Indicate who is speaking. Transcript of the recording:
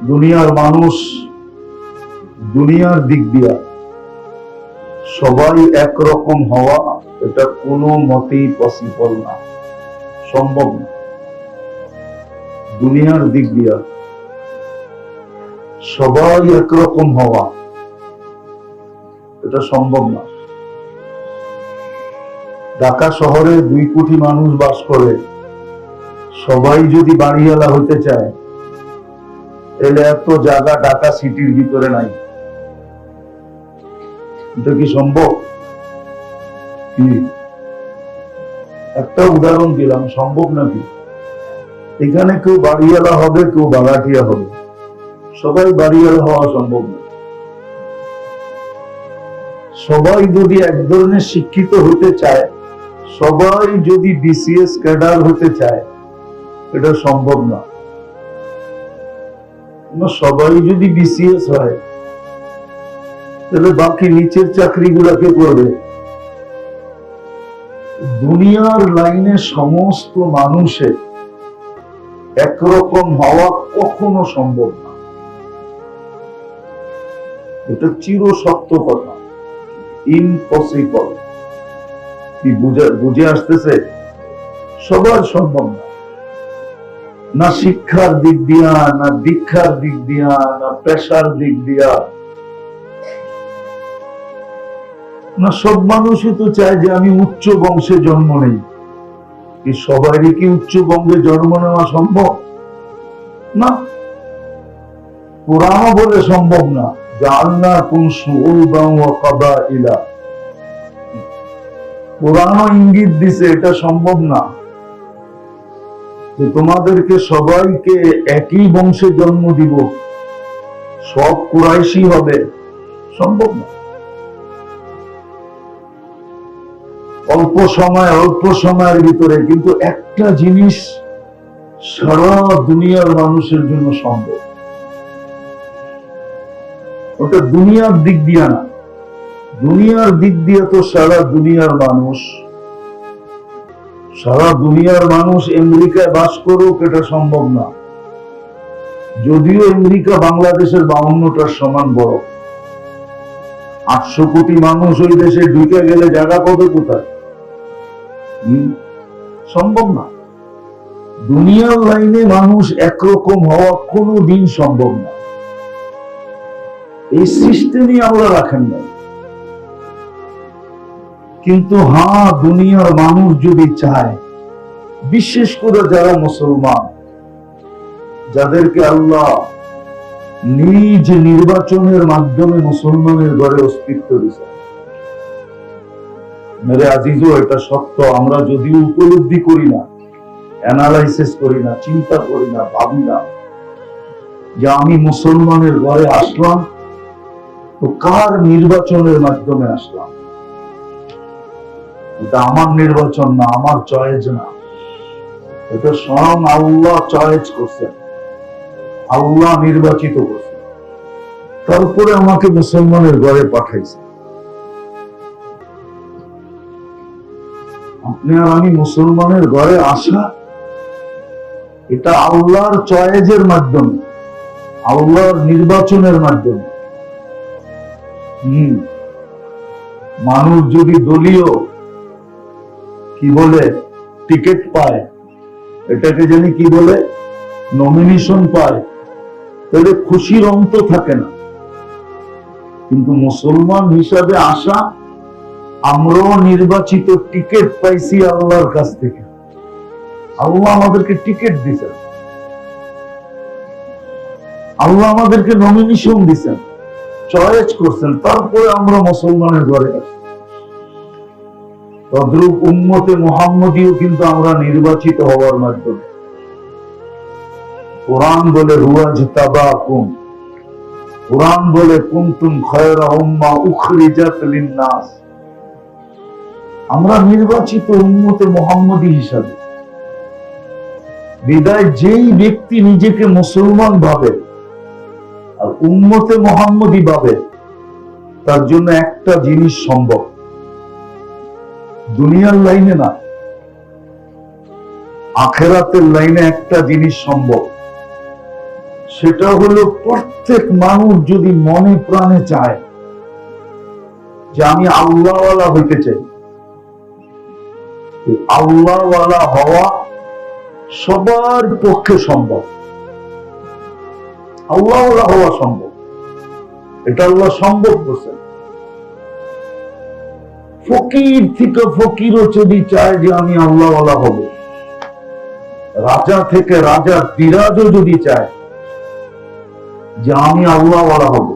Speaker 1: দুনিয়ার মানুষ, দুনিয়ার দিক দিয়া সবাই একরকম হওয়া এটা কোনো মতেই পসিবল না, সম্ভব না। দুনিয়ার দিক দিয়া সবাই একরকম হওয়া এটা সম্ভব না। ঢাকা শহরে দুই কোটি মানুষ বাস করে, সবাই যদি বাড়িওয়ালা হতে চায় তাহলে এত জায়গা ঢাকা সিটির ভিতরে নাই। এটা কি সম্ভব? কি? একটা উদাহরণ দিলাম, সম্ভব নাকি? এখানে কেউ বাড়িওয়ালা হবে, কেউ বাগাটিয়া হবে। সবাই বাড়িওয়ালা হওয়া সম্ভব না। সবাই যদি এক ধরনের শিক্ষিত হতে চায়, সবাই যদি বিসিএস ক্যাডার হতে চায়, এটা সম্ভব না। না, সবাই যদি বিসিএস হয় তাহলে বাকি নিচের চাকরিগুলাকে করবে। দুনিয়ার লাইনে সমস্ত মানুষের একরকম হওয়া কখনো সম্ভব না। এটা চির সত্য কথা। ইম্পসিবল কি বুঝে বুঝে আসতেছে? সবার সম্ভব না। না শিক্ষার দিক দিয়া, না দীক্ষার দিক দিয়া, না পেশার দিক দিয়া। না সব মানুষই তো চায় যে আমি উচ্চ বংশে জন্ম নেই। কি সবারই কি উচ্চ বঙ্গে জন্ম নেওয়া সম্ভব? না। পুরানো বলে সম্ভব না, জাননা কোন সুলবাং ও কদা ইলা। পুরানো ইঙ্গিত দিছে এটা সম্ভব না। তোমাদেরকে সবাইকে একই বংশে জন্ম দিব। সব কুরাইশি হবে। সম্ভব না। অল্প সময়, অল্প সময়ের ভিতরে কিন্তু একটা জিনিস সারা দুনিয়ার মানুষের জন্য সম্ভব। ওটা দুনিয়ার দিক দিয়া না। দুনিয়ার দিক দিয়ে তো সারা দুনিয়ার মানুষ সারা দুনিয়ার মানুষ আমেরিকায় বাস করুক, এটা সম্ভব না। যদিও আমেরিকা বাংলাদেশের বাউন্নটার সমান বড়। আটশো কোটি মানুষ ওই দেশে ঢুকে গেলে জায়গা পাবে কোথায়? সম্ভব না। দুনিয়ার লাইনে মানুষ একরকম হওয়া কোনো দিন সম্ভব না। এই সিস্টেমই আমরা রাখেন নাই। কিন্তু হ্যাঁ দুনিয়ার মানুষ যদি চায়, বিশেষ করে যারা মুসলমান, যাদেরকে আল্লাহ নিজ নির্বাচনের মাধ্যমে মুসলমানের ঘরে অস্তিত্ব দিছে মেরে আজিজও এটা সত্য, আমরা যদিও উপলব্ধি করি না অ্যানালাইসিস করি না, চিন্তা করি না, ভাবি না যে আমি মুসলমানের ঘরে আসলাম, তো কার নির্বাচনের মাধ্যমে আসলাম? এটা আমার নির্বাচন না, আমার চয়েজ না। এটা স্বয়ং আল্লাহ চয়েজ করছেন। আল্লাহ নির্বাচিত করছেন। তারপরে আমাকে মুসলমানের ঘরে পাঠাইছে। আপনি আর আমি মুসলমানের ঘরে আসা, এটা আল্লাহর চয়েজের মাধ্যমে, আল্লাহর নির্বাচনের মাধ্যমে। হম। মানুষ যদি দলীয় কি বলে? টিকিট পায়। এটাকে জানি কি বলে? নমিনেশন পায়। তাহলে খুশির অন্ত থাকে না। কিন্তু মুসলমান হিসাবে আসা, আমরাও নির্বাচিত টিকিট পাইছি আল্লাহর কাছ থেকে। আল্লাহ আমাদেরকে টিকিট দিছেন। আল্লাহ আমাদেরকে নমিনেশন দিচ্ছেন চয়েস করছেন। তারপরে আমরা মুসলমানের ঘরে আসি। তদ্রুপ উম্মতে মোহাম্মদীয় কিন্তু আমরা নির্বাচিত হওয়ার মাধ্যমে। কোরআন বলে, রুয়াজ তাবাকুম কোরআন বলে লিন্নাস। আমরা নির্বাচিত উম্মতে মোহাম্মদী হিসাবে। বিদায় যেই ব্যক্তি নিজেকে মুসলমান ভাবে আর উম্মতে মোহাম্মদী ভাবে, তার জন্য একটা জিনিস সম্ভব। দুনিয়ার লাইনে না, আখেরাতের লাইনে একটা জিনিস সম্ভব। সেটা হলো প্রত্যেক মানুষ যদি মনে প্রাণে চায় যে আমি আল্লাহওয়ালা হইতে চাই আল্লাহওয়ালা হওয়া সবার পক্ষে সম্ভব। আল্লাহওয়ালা হওয়া সম্ভব। এটা আল্লাহ সম্ভব করছেন ফকির থেকে ফকিরও যদি চায় যে আমি আল্লাহওয়ালা হব। রাজা থেকে রাজা বিরাজও যদি চায় যে আমি আল্লাহওয়ালা হব।